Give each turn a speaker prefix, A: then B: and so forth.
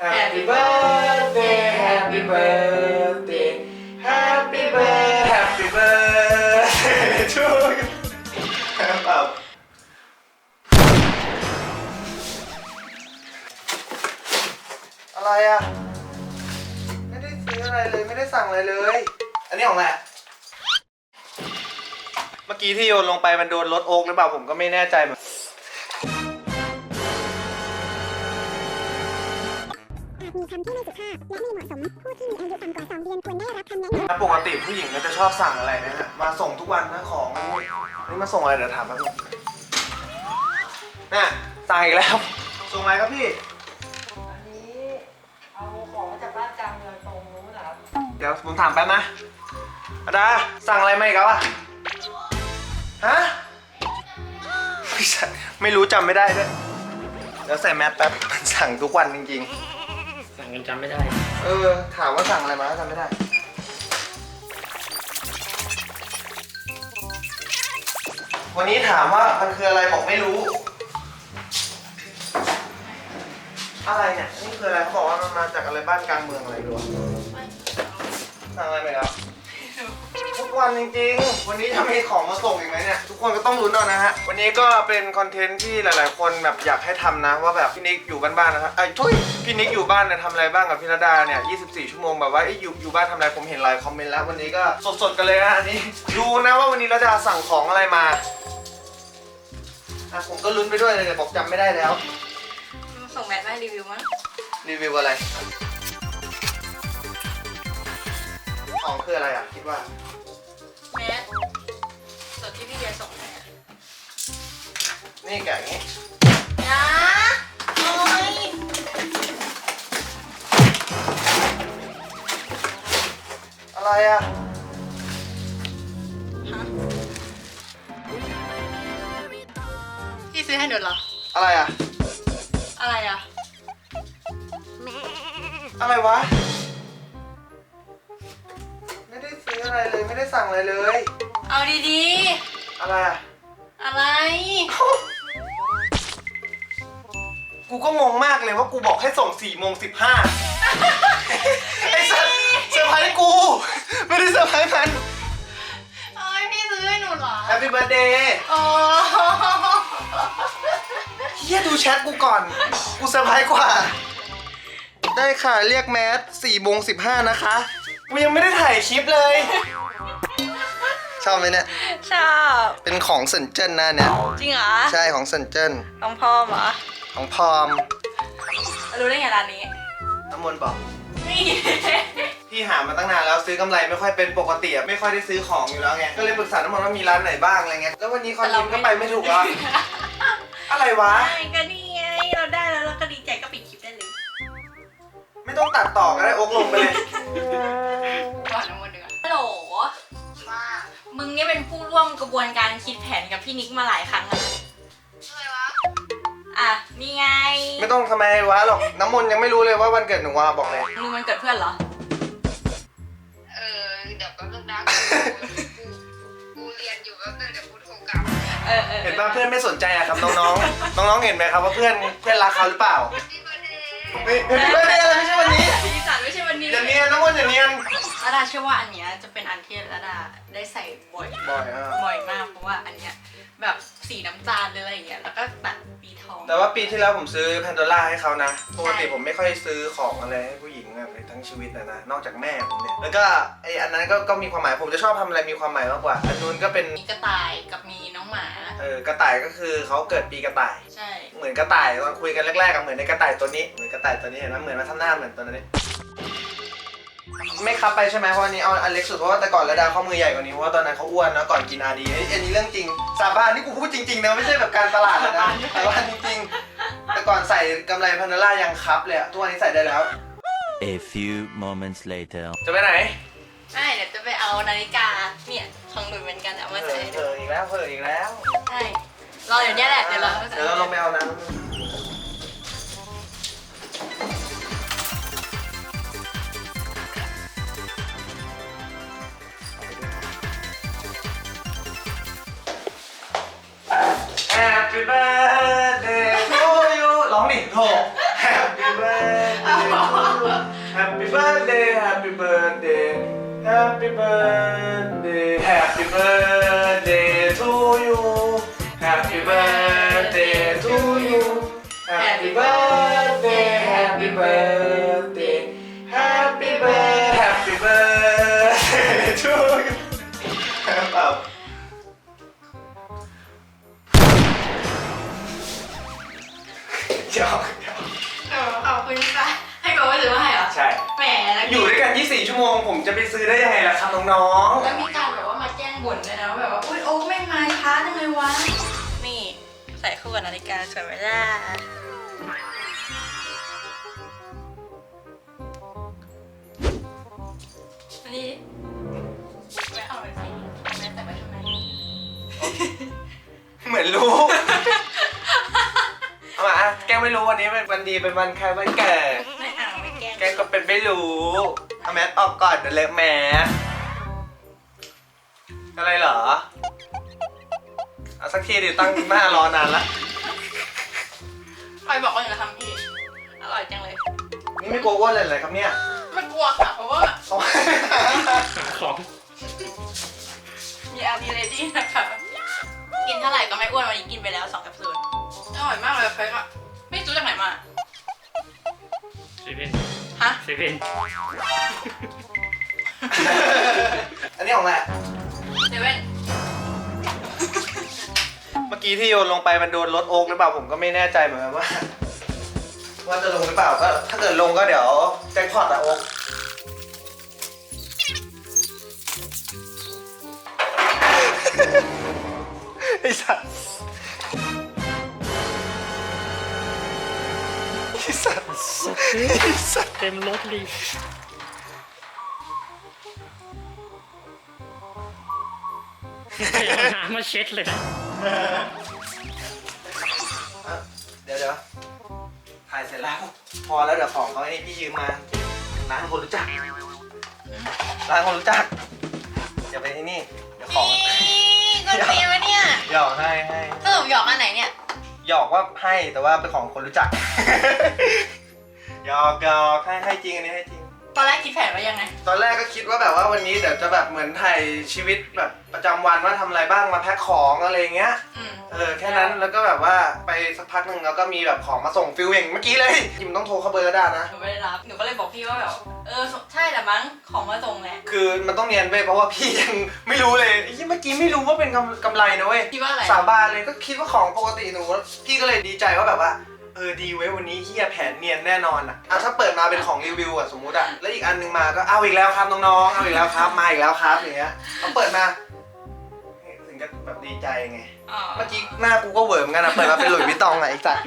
A: Happy birthday Happy birthday Happy birthday Happy birthday to you เปล่าอะไรอะ ไม่ได้ซื้ออะไรเลยไม่ได้สั่งอะไรเลย อันนี้ของอะไรอะเมื่อกี้ที่โยนลงไปมันโดนรถโอ๊กหรือเปล่าผมก็ไม่แน่ใจเหมือนำ
B: ที่ไม่สุภาพและไม่เหมาะสม ผู้ที่มีอายุต่ำกว่า 2 เดือนควรได้รับคำแนะนำ
A: ปกติผู้หญิงก็จะชอบสั่งอะไรนะฮะมาส่งทุกวันนะของอันนี้นี่มาส่งอะไรเดี๋ยวถามแป๊บนึงน่ะสั่งอีกแล้ว ส่งอะไรครับพี่
C: อันนี้เอาของมาจากบ้านกลางเมืองตรงนู้นนะครับ
A: เดี๋ยวผมถามแป๊บนะอาดาสั่งอะไรมาอีกแล้วอะฮะไม่ใช่ไม่รู้จำไม่ได้ด้วยเดี๋ยวใส่แมสแป๊บมันสั่งทุกวันจริง
D: สั่งกันจำไม่ได้
A: เออ ถามว่าสั่งอะไรมาแล้วจำไม่ได้ วันนี้ถามว่ามันคืออะไรบอกไม่รู้ อะไรเนี่ย นี่คืออะไรเขาบอกว่ามันมาจากอะไรบ้านกลางเมืองอะไรดูวะสั่งอะไรไปแล้ว กวันจริงๆ วันนี้จะมีของมาส่งอีกไหมเนี่ย ทุกคนก็ต้องลุ้นเอานะฮะ วันนี้ก็เป็นคอนเทนต์ที่หลายๆ คนแบบอยากให้ทำนะ ว่าแบบพี่นิกอยู่บ้านๆนะครับไอ้ยทุยพี่นิกอยู่บ้านเนี่ยทำอะไรบ้างกับพี่ระดาเนี่ย 24 ชั่วโมงแบบว่าเอ้ยอยู่อยู่บ้านทำอะไรผมเห็นหลายคอมเมนต์แล้ววันนี้ก็สดๆกันเลยนะอันนี้ ดูนะว่าวันนี้ระดาสั่งของอะไรมาอะผมก็ลุ้นไปด้วยเลยแต่บอกจำไม่ได้แล้ว
C: ส่งแมทมาให้รีวิวมั้ง
A: รีวิวอะไร ของคืออะไรอะ คิดว่า นี่แกะอย่างงี้
C: นะโอ้ย
A: อะไรอะ
C: ฮะพี่ซื้อให้หนูเหรอ
A: อะไรอะ
C: อะไรอะ
A: อะไรวะ ไม่ได้ซื้ออะไรเลยไม่ได้สั่งอะไรเลย
C: เอาดี
A: อะไรอะ
C: ๆ อะไร
A: กูก็งงมากเลยว่ากูบอกให้ส่ง4ี่โมงสิบห้าไอ้สัสเซอร์ไพรส์กู ไม่ได้เซอร์ไพรส์มัน
C: โอ้ยพี่ซื้อให้หนูเหรอ
A: Happy Birthday
C: โอ้
A: เฮียดูแชทกูก่อน กูเซอร์ไพรส์กว่า ได้ค่ะเรียกแมส4ี่โมงสิบห้านะคะ กูยังไม่ได้ถ่ายคลิปเลย ชอบไหมเนี่ย
C: ชอบ
A: เป็นของเซนเจิ้นนะเนี่ย
C: จริงเหรอ
A: ใช่ของเซนเจิ้น
C: ต้องพ่อมเหรอ
A: ของพอม
C: รู้ได้ไงร้านนี้
A: น้ำมนต์บอก
C: นี่
A: พี่หามาตั้งนานแล้วซื้อกำไรไม่ค่อยเป็นปกติอะไม่ค่อยได้ซื้อของอยู่แล้วไง ก็เลยปรึกษาน้ำมนต์ว่ามีร้านไหนบ้างอะไรเงี้ย แล้ววันนี้คอนเทนต์ก็ไปไม่ถูกอะอะไรวะ
C: ใช่ก็นี่ไงเราได้แล้วเราก็ดีใจก็ปิดคลิปได้เลย
A: ไม่ต้องตัดต่อก็ได้โอ๊กลงไปเลย
C: ก่อนน้ำมันเดือดฮัลโหลมึงเนี่ยเป็นผู้ร่วมกระบวนการคิดแผนกับพี่นิกมาหลายครั้งแล้ว นี่ไง
A: ไม่ต้องทำไมวะหรอกน้ำมนต์ยังไม่รู้เลยว่าวันเกิดหนูวะบอกเลย
C: มึงมันเกิดเพื่อนเหรอ
E: เออเดี๋ยวแป๊บนึงนะกูกูเรียนอยู่แป๊บนึงเดี๋ยวกูโทรกลับ
C: เออเออ
A: เห็นป่ะเพื่อนไม่สนใจอะครับน้องๆน้องๆเห็นไหมครับว่าเพื่อนเพื่อนรักเขาหรือเปล่า
E: พี่เบอร์เดย์
A: ไม่ไม่ไม่อะไรไม่ใช่วันนี้
C: สีสันไม่ใช่วันนี้
A: อย่าเนียนน้ำมนต์อย่าเนียน
C: ระดาเชื่อว่าอันเนี้ยจะเป็นอันที่ระดาได้ใส่บ่อย
A: บ่อยอะ
C: บ่อยมากเพราะว่าอันเนี้ยแบบสีน้ำตาลหรืออะไรอย่างเงี้ยแล้วก็ตัดปีทอง
A: แต่ว่าปีที่แล้วผมซื้อแพนโดล่าให้เขานะปกติผมไม่ค่อยซื้อของอะไรให้ผู้หญิงอะในทั้งชีวิตนะนะนอกจากแม่ผมเนี่ยแล้วก็ไออันนั้นก็ก็มีความหมายผมจะชอบทำอะไรมีความหมายมากกว่าอันนู้นก็เป็น
C: มีกระต่ายกับมีน้องหมา
A: เออกระต่ายก็คือเขาเกิดปีกระต่าย
C: ใช่
A: เหมือนกระต่ายตอนคุยกันแรกๆกับเหมือนในกระต่ายตัวนี้เหมือนกระต่ายตัวนี้เห็นไหมเหมือนมาทำหน้าเหมือนตัวนี้ ไม่คับไปใช่ไหมเพราะอันนี้เอาอันเล็กสุดเพราะว่าแต่ก่อนระดาเขามือใหญ่กว่านี้เพราะว่าตอนนั้นเขาอ้วนนะก่อนกินอาดีไอ้อันนี้เรื่องจริงสาบานนี่กูพูดจริงๆนะไม่ใช่แบบการตลาดนะสาบานจริงๆ แต่ก่อนใส่กำไรพันดอลล่ายังคับเลยอะทุกวันนี้ใส่ได้แล้ว
F: A few moments later.
A: จะไปไหน
C: ใช่เดี๋ยวจะไปเอานาฬิกาเนี่ยของหนูเหมือนกันเอามา
A: เผล
C: ใส่
A: อ
C: ให้
A: เผล
C: ดู
A: ออีกแล้วเผลออีกแล้ว
C: ใช่รออยู่เนี่ยแหละเดี๋ยวเรา
A: เดี๋ยวเราลงไปเอาน้ำ Happy birthday to you ร้องดิโถ Happy birthday Happy birthday Happy birthday Happy birthday Happy birthday ไปซื้อได้ยังไงล่ะครับน้อง
C: แล้วมีการแบบว่ามาแจ้งบ่นด้วยนะว่าแบบว่าอุ้ยโอ้ไม่มาช้าจังเลยวะ นี่ใส่คู่กับนาฬิกาสวยไหมล่ะนี่ไม่เอาเลยสิแม่แต่ไปทำไม
A: ๆ เหมือนรู้ เอามาแกไม่รู้วันนี้เป็นวันดีเป็นวันใครวันเกิด
C: ไม่เอาไม่แกล้ง
A: แกก็เป็นไม่รู้ เอาแมสออกก่อนเดี๋ยวเลอะแมสอะไรเหรอ เอาสักทีดิตั้งหน้ารอนานละ
C: ใครบอกว่าจะทำพี่ อร่อยจังเลย
A: นี่ไม่กลัวอ้วนเลยเลยครับเนี่ย
C: ไม่กลัวค่ะ เพราะว่า
A: เอา
D: ของ
C: มีอาร์ดีเลดี้นะคะ กินเท่าไหร่ก็ไม่อ้วนวันนี้กินไปแล้วสองแคปซูลอร่อยมากเลยเค้กอะไม่รู้จากไหนมา
D: เซเว่น
C: ฮะ
D: เซเว่น
A: อันนี้ของอะไร
C: เซเว่น
A: เมื่อกี้ที่โยนลงไปมันโดนรถโอ๊กหรือเปล่าผมก็ไม่แน่ใจเหมือนกันว่า ว่าจะลงหรือเปล่าก็ถ้าเกิดลงก็เดี๋ยวแจ็คพอตอะโอ๊กไอ้สัตว์
D: เต็มรถเลยเอาน้ำมาเช็ดเลยนะ
A: อะเดี๋ยวเดี๋ยวถ่ายเสร็จแล้ว พอแล้วเดี๋ยวของเขาไอ้นี่พี่ยืมมาร้านคนรู้จักร้านคนรู้จักอย่าไปไอ้นี่เดี๋ยวของ
C: ก็ดีวะเนี่ย
A: หยอกให้ให้
C: สรุปหยอกอันไหนเนี่ย
A: หยอกว่าให้แต่ว่าเป็นของคนรู้จัก หยอกหยอกให้ให้จริงอันนี้ให้จริง
C: ตอนแรกคิดแผนไว้ยังไง
A: ตอนแรกก็คิดว่าแบบว่าวันนี้เดี๋ยวจะแบบเหมือนถ่ายชีวิตแบบประจำวันว่าทำอะไรบ้างมาแพ็คของอะไรเงี้ย
C: อืม
A: เออแค่นั้นแล้วก็แบบว่าไปสักพักหนึ่งแล้วก็มีแบบของมาส่งฟิลอย่างเมื่อกี้เลยยิมต้องโทรเข้าเบอร์ด้านะ
C: หนูไม่ได้รับ หนูก็เลยบอกพี่ว่าแบบ เออ ใช่แหละมั้ง ของมาส่งแหละ
A: คือมันต้องเนียนไปเพราะว่าพี่ยังไม่รู้เลยไอ้ที่เมื่อกี้ไม่รู้ว่าเป็นกำกำไรนะเว้ย
C: คิดว่าอะไร
A: สาบานเลยก็คิดว่าของปกติหนู พี่ก็เลยดีใจว่าแบบว่า เออดีเว้ยวันนี้เฮียแผนเนียนแน่นอนอะอะถ้าเปิดมาเป็นของรีวิวอะสมมุติอะแล้วอีกอันหนึงมาก็เอาอีกแล้วครับน้องๆเอาอีกแล้วครับมาอีกแล้วครับอย่างเงี้ยเขาเปิดมาถึงจะแบบดีใจไง
C: อ๋อ
A: เมื่อกี้หน้ากูก็เหวิร์มกันอะเปิดมาเป็นหลุยส์วิตตองอะไอ้สัส